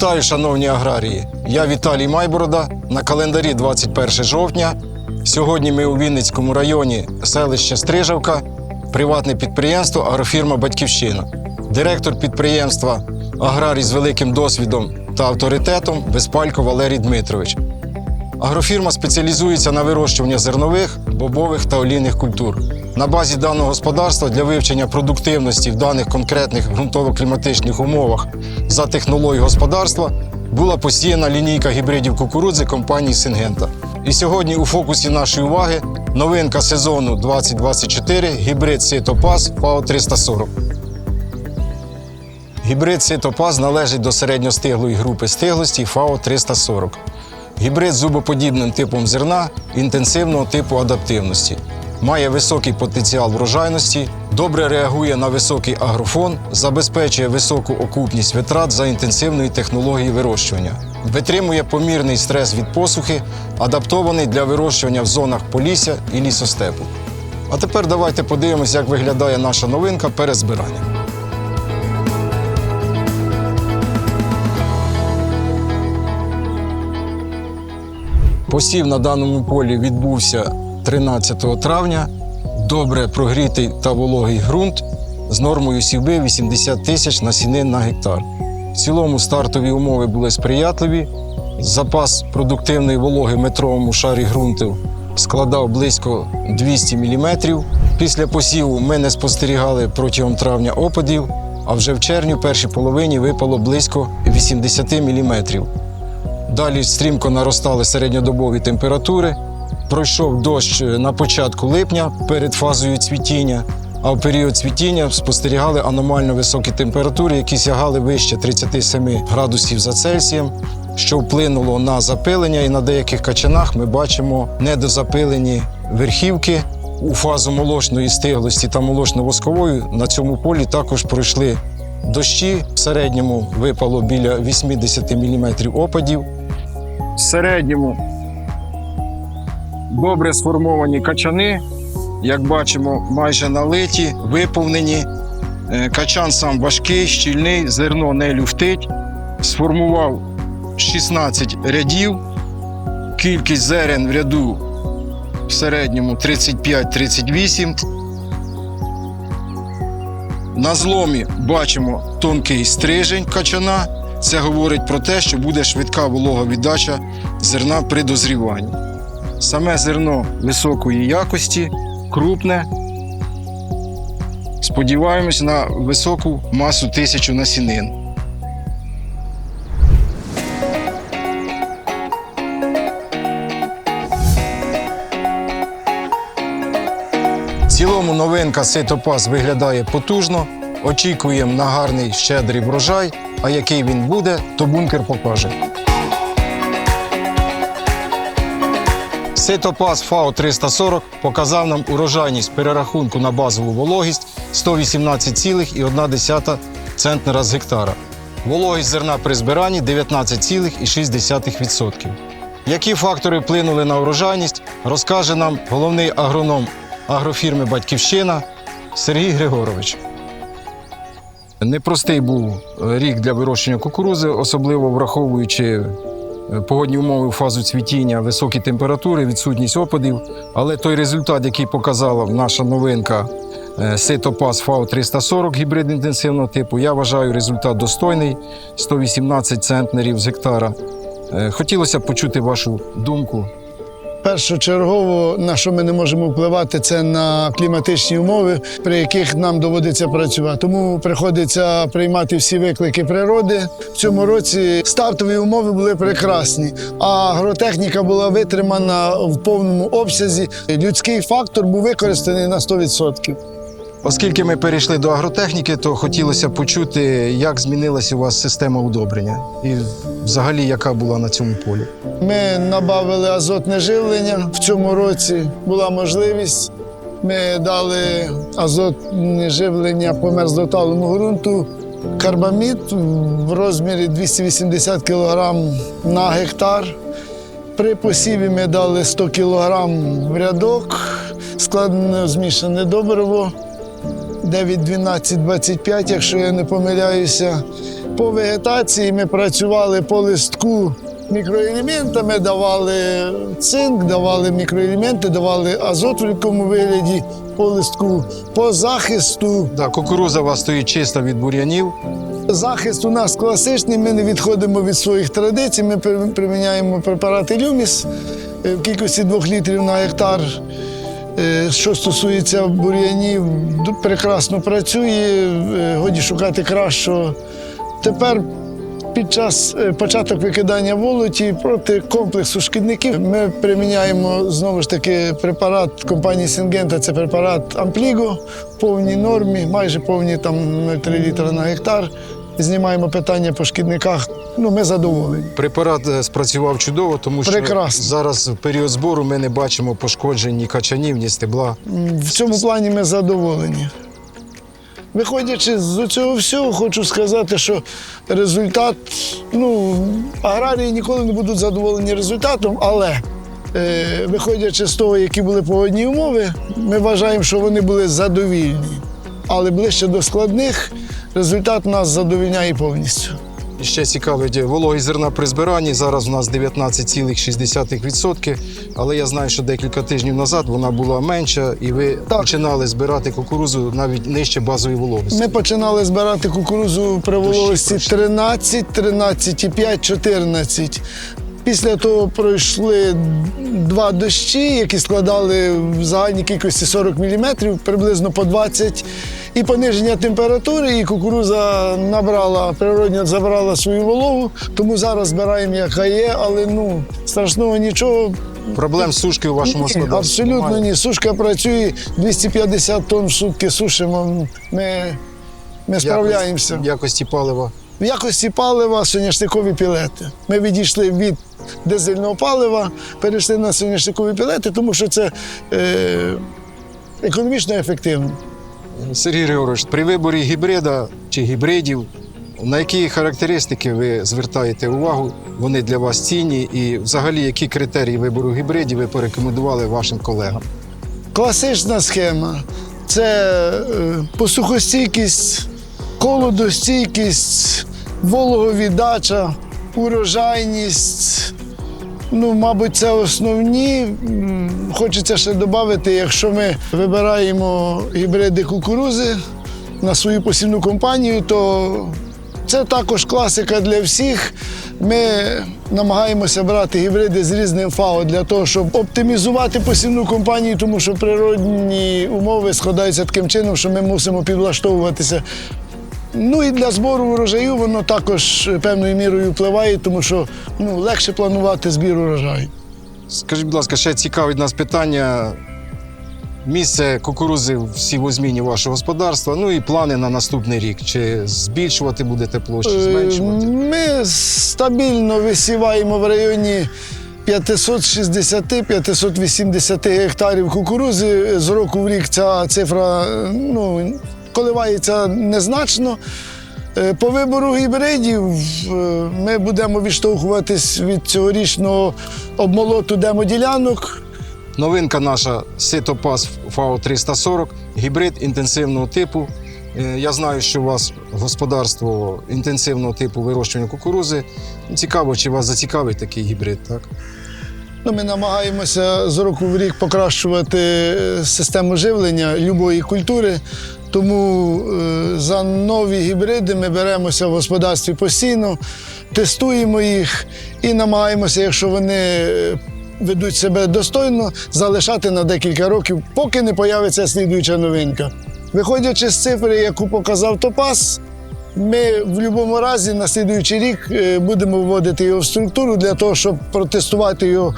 Вітаю, шановні аграрії! Я Віталій Майборода. На календарі 21 жовтня. Сьогодні ми у Вінницькому районі селище Стрижавка, приватне підприємство Агрофірма Батьківщина. Директор підприємства аграрій з великим досвідом та авторитетом Безпалько Валерій Дмитрович. Агрофірма спеціалізується на вирощуванні зернових, бобових та олійних культур. На базі даного господарства для вивчення продуктивності в даних конкретних ґрунтово-кліматичних умовах за технологією господарства була посіяна лінійка гібридів кукурудзи компанії Сингента. І сьогодні у фокусі нашої уваги новинка сезону 2024 гібрид Ситопас ФАО 340. Гібрид Ситопаз належить до середньостиглої групи стиглості ФАО 340. Гібрид з зубоподібним типом зерна інтенсивного типу адаптивності. Має високий потенціал врожайності, добре реагує на високий агрофон, забезпечує високу окупність витрат за інтенсивної технології вирощування, витримує помірний стрес від посухи, адаптований для вирощування в зонах полісся і лісостепу. А тепер давайте подивимося, як виглядає наша новинка перед збиранням. Посів на даному полі відбувся 13 травня. Добре прогрітий та вологий ґрунт з нормою сівби 80 тисяч насінин на гектар. В цілому стартові умови були сприятливі. Запас продуктивної вологи в метровому шарі ґрунту складав близько 200 мм. Після посіву ми не спостерігали протягом травня опадів, а вже в червні першій половині випало близько 80 мм. Далі стрімко наростали середньодобові температури. Пройшов дощ на початку липня перед фазою цвітіння, а в період цвітіння спостерігали аномально високі температури, які сягали вище 37 градусів за Цельсієм, що вплинуло на запилення, і на деяких качанах ми бачимо недозапилені верхівки. У фазу молочної стиглості та молочно-воскової на цьому полі також пройшли дощі. В середньому випало біля 80 мм опадів. В середньому добре сформовані качани, як бачимо, майже налиті, виповнені. Е, Качан сам важкий, щільний, зерно не люфтить. Сформував 16 рядів. Кількість зерен в ряду в середньому 35-38. На зломі бачимо тонкий стрижень качана. Це говорить про те, що буде швидка волога віддача зерна при дозріванні. Саме зерно високої якості, крупне. Сподіваємось на високу масу тисячу насінин. В цілому новинка Ситопас виглядає потужно. Очікуємо на гарний щедрий врожай. А який він буде, то бункер покаже. Ситопас ФАО 340 показав нам урожайність перерахунку на базову вологість 118,1 центнера з гектара. Вологість зерна при збиранні 19,6%. Які фактори вплинули на урожайність, розкаже нам головний агроном агрофірми Батьківщина Сергій Григорович. Непростий був е, рік для вирощення кукурузи, особливо враховуючи погодні умови у фазу цвітіння, високі температури, відсутність опадів. Але той результат, який показала наша новинка е, Ситопас фау 340 гібрид інтенсивного типу, я вважаю результат достойний 118 центнерів з гектара. Е, Хотілося б почути вашу думку. Першочергово, на що ми не можемо впливати, це на кліматичні умови, при яких нам доводиться працювати. Тому приходиться приймати всі виклики природи. В цьому році стартові умови були прекрасні, а агротехніка була витримана в повному обсязі. Людський фактор був використаний на 100%. Оскільки ми перейшли до агротехніки, то хотілося почути, як змінилася у вас система удобрення і взагалі яка була на цьому полі. Ми набавили азотне живлення. В цьому році була можливість. Ми дали азотне живлення по мерзлоталому ґрунту. Карбамід в розмірі 280 кг на гектар. При посіві ми дали 100 кг в рядок, складне змішане добриво 9, 12, 25, якщо я не помиляюся. По вегетації ми працювали по листку мікроелементами, давали цинк, давали мікроелементи, давали азот в рідкому вигляді по листку, по захисту. Да, кукуруза у вас стоїть чиста від бур'янів. Захист у нас класичний, ми не відходимо від своїх традицій. Ми приміняємо препарати Люміс е, в кількості 2 літрів на гектар. Е, Що стосується бур'янів, прекрасно працює, е, годі шукати кращого. Тепер під час е, початок викидання волоті проти комплексу шкідників ми приміняємо знову ж таки препарат компанії Сингента, це препарат Ампліго в повній нормі, майже повні там 0,3 літра на гектар. Знімаємо питання по шкідниках. Ну, ми задоволені. Препарат е, спрацював чудово, тому що Прекрасно. зараз в період збору ми не бачимо пошкоджень ні качанів, ні стебла. В цьому плані ми задоволені. Виходячи з цього всього, хочу сказати, що результат, ну, аграрії ніколи не будуть задоволені результатом, але е, виходячи з того, які були погодні умови, ми вважаємо, що вони були задовільні. Але ближче до складних результат нас задовільняє повністю. Ще цікавить вологі зерна при збиранні. Зараз у нас 19,6%. Але я знаю, що декілька тижнів назад вона була менша, і ви Так. починали збирати кукурузу навіть нижче базової вологості. Ми починали збирати кукурузу при вологості пройшли. 13, 13,5, 14. Після того пройшли два дощі, які складали в загальній кількості 40 мм, приблизно по 20. І пониження температури, і кукуруза набрала, природньо забрала свою вологу, тому зараз збираємо яка є, але ну страшного нічого. Проблем сушки у вашому Ні, господарстві? абсолютно немає? ні. Сушка працює 250 тонн в сутки сушимо. Ми, ми справляємося. В якості палива. В якості палива соняшникові пілети. Ми відійшли від дизельного палива, перейшли на соняшникові пілети, тому що це е, економічно ефективно. Сергій Григорович, при виборі гібрида чи гібридів, на які характеристики ви звертаєте увагу? Вони для вас цінні, і взагалі які критерії вибору гібридів ви порекомендували вашим колегам? Класична схема це е, посухостійкість, колодостійкість, вологовіддача, урожайність. Ну, мабуть, це основні. Хочеться ще додати, якщо ми вибираємо гібриди кукурузи на свою посівну компанію, то це також класика для всіх. Ми намагаємося брати гібриди з різним ФАО для того, щоб оптимізувати посівну компанію, тому що природні умови складаються таким чином, що ми мусимо підлаштовуватися. Ну і для збору урожаю воно також певною мірою впливає, тому що ну, легше планувати збір урожаю. Скажіть, будь ласка, ще цікавить нас питання. Місце кукурузи в сівозміні вашого господарства, ну і плани на наступний рік. Чи збільшувати будете площу, Е, зменшувати? Ми стабільно висіваємо в районі 560-580 гектарів кукурузи. З року в рік ця цифра ну, коливається незначно. Е, По вибору гібридів е, ми будемо відштовхуватись від цьогорічного обмолоту демоділянок. Новинка наша Ситопас ФАО 340, гібрид інтенсивного типу. Е, Я знаю, що у вас господарство інтенсивного типу вирощування кукурузи. Цікаво, чи вас зацікавить такий гібрид, так? Ну, ми намагаємося з року в рік покращувати систему живлення любої культури. Тому е, за нові гібриди ми беремося в господарстві постійно, тестуємо їх і намагаємося, якщо вони е, ведуть себе достойно, залишати на декілька років, поки не появиться слідуюча новинка. Виходячи з цифри, яку показав Топас, ми в будь-якому разі на слідуючий рік е, будемо вводити його в структуру для того, щоб протестувати його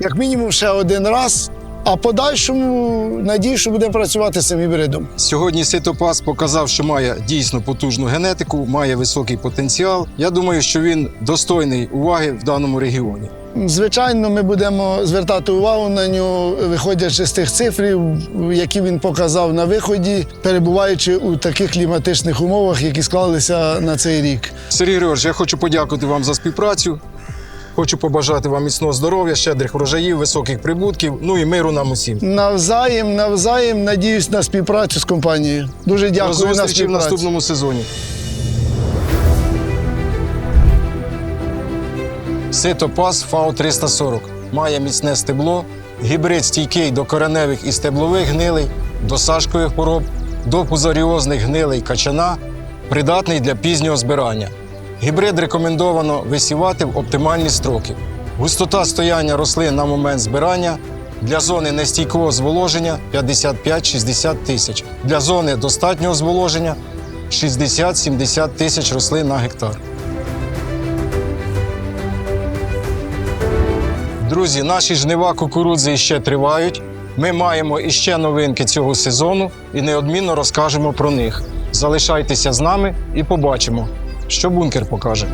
як мінімум ще один раз. А подальшому надію, що буде працювати з цим гібридом. Сьогодні Ситопас показав, що має дійсно потужну генетику, має високий потенціал. Я думаю, що він достойний уваги в даному регіоні. Звичайно, ми будемо звертати увагу на нього, виходячи з тих цифрів, які він показав на виході, перебуваючи у таких кліматичних умовах, які склалися на цей рік. Сергій Григорович, я хочу подякувати вам за співпрацю. Хочу побажати вам міцного здоров'я, щедрих врожаїв, високих прибутків, ну і миру нам усім. Навзаєм, навзаєм, надіюсь на співпрацю з компанією. Дуже До дякую на зустрічі в наступному сезоні. Ситопас ФАО 340 має міцне стебло, гібрид стійкий до кореневих і стеблових гнилей, до сашкових хвороб, до пузаріозних гнилей качана, придатний для пізнього збирання. Гібрид рекомендовано висівати в оптимальні строки. Густота стояння рослин на момент збирання для зони нестійкого зволоження 55-60 тисяч, для зони достатнього зволоження 60-70 тисяч рослин на гектар. Друзі, наші жнива кукурудзи ще тривають. Ми маємо іще новинки цього сезону і неодмінно розкажемо про них. Залишайтеся з нами і побачимо, що бункер покаже.